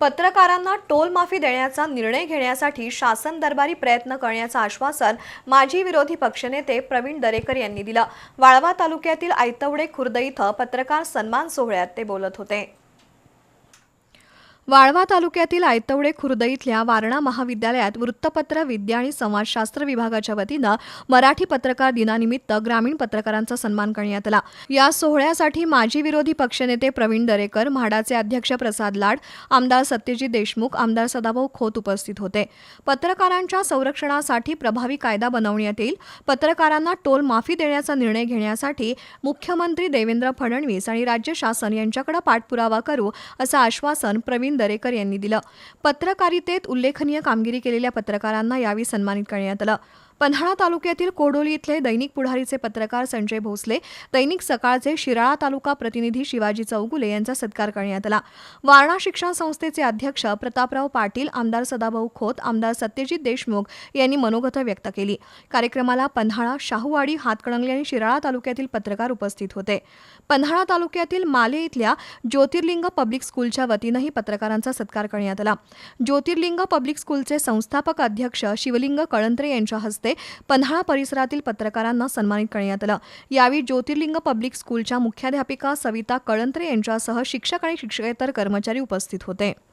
पत्रकारांना टोल माफी देण्याचा निर्णय घेण्यासाठी शासन दरबारी प्रयत्न करण्याचं आश्वासन माजी विरोधी पक्षनेते प्रवीण दरेकर यांनी दिलं. वाळवा तालुक्यातील आयतवडे खुर्द इथं पत्रकार सन्मान सोहळ्यात ते बोलत होते. वाळवा तालुक्यातील आयतवडे खुर्द इथल्या वारणा महाविद्यालयात वृत्तपत्र विद्या आणि समाजशास्त्र विभागाच्या वतीनं मराठी पत्रकार दिनानिमित्त ग्रामीण पत्रकारांचा सन्मान करण्यात आला. या सोहळ्यासाठी माजी विरोधी पक्षनेते प्रवीण दरेकर म्हाडाचे अध्यक्ष प्रसाद लाड आमदार सत्यजित देशमुख आमदार सदाभाऊ खोत उपस्थित होते. पत्रकारांच्या संरक्षणासाठी प्रभावी कायदा बनवण्यात येईल. पत्रकारांना टोल माफी देण्याचा निर्णय घेण्यासाठी मुख्यमंत्री देवेंद्र फडणवीस आणि राज्य शासन यांच्याकडे पाठपुरावा करू असं आश्वासन प्रवीण दरेकर यांनी दिलं. पत्रकारितेत उल्लेखनीय कामगिरी केलेल्या पत्रकारांना यावेळी सन्मानित करण्यात आलं. पन्हाळा तालुक्यातील कोडोली इथले दैनिक पुढारीचे पत्रकार संजय भोसले दैनिक सकाळचे शिराळा तालुका प्रतिनिधी शिवाजी चौगुले यांचा सत्कार करण्यात आला. वारणा शिक्षण संस्थेचे अध्यक्ष प्रतापराव पाटील आमदार सदाभाऊ खोत आमदार सत्यजित देशमुख यांनी मनोगत व्यक्त केली. कार्यक्रमाला पन्हाळा शाहूवाडी हातकणंगले आणि शिराळा तालुक्यातील पत्रकार उपस्थित होते. पन्हाळा तालुक्यातील माले इथल्या ज्योतिर्लिंग पब्लिक स्कूलच्या वतीनंही पत्रकारांचा सत्कार करण्यात आला. ज्योतिर्लिंग पब्लिक स्कूलचे संस्थापक अध्यक्ष शिवलिंग कळंत्रे यांच्या हस्ते पन्हाळा परिसरातील पत्रकारांना सन्मानित करण्यात आलं. यावेळी ज्योतिर्लिंग पब्लिक स्कूलच्या मुख्याध्यापिका सविता कळंत्रे यांच्यासह शिक्षक आणि शिक्षकेतर कर्मचारी उपस्थित होते.